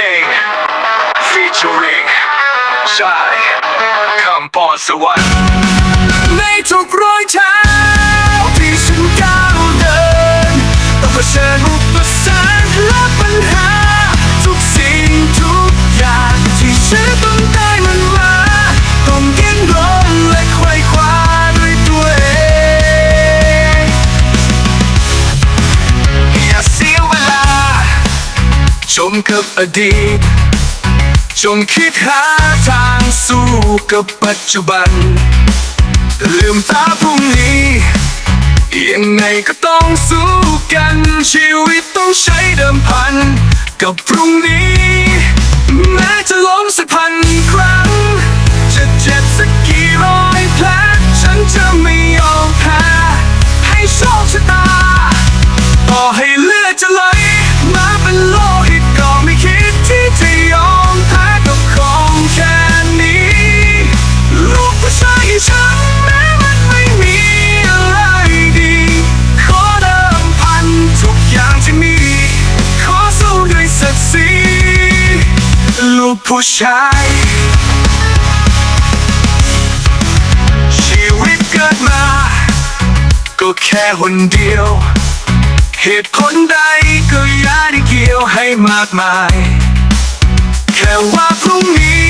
King featuring ชายคำปอนสวรรค์ในทุกร มกับอดีต จงคิดหาทางสู้กับปัจจุบัน ลืมตาพรุ่งนี้ ยังไงก็ต้องสู้กันชีวิตต้องใช้เดิมพัน กับพรุ่งนี้ ผู้ชาย ชีวิตเกิดมา ก็แค่คนเดียว เหตุผลใดก็อย่าได้เกี่ยวให้มากมาย แค่ว่าพรุ่งนี้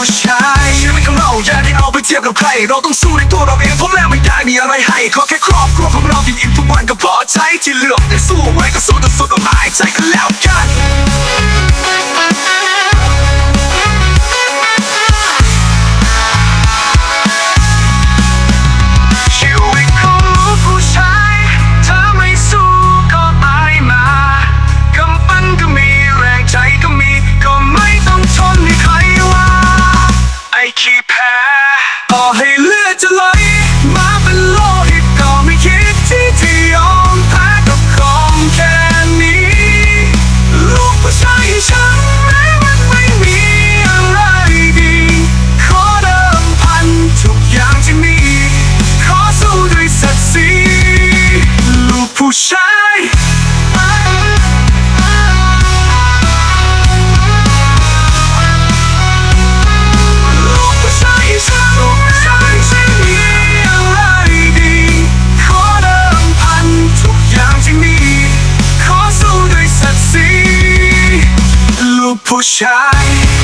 ู้ชายชีวิตของเราอย่าได้เอาไปเทียบกับใคร เราต้องสู้ในตัวเราเองเพราะแล้วไม่ได้มีอะไรให้ขอแค่ครอบครัวของเรากินอิ่มทุกวันก็พอใจที่เหลือได้สู้ไว้ก็สู้จนสุดลมหายใจก็แล้วกัน จะไหลมาเป็นโลหิตก็ไม่คิดที่จะยอมแพ้กับของแค่นี้ ลูกผู้ชายฉันแม้มันไม่มีอะไรดี ขอเดิมพันทุกอย่างที่มี ขอสู้ด้วยศักดิ์ศรีลูกผู้ชาย push high.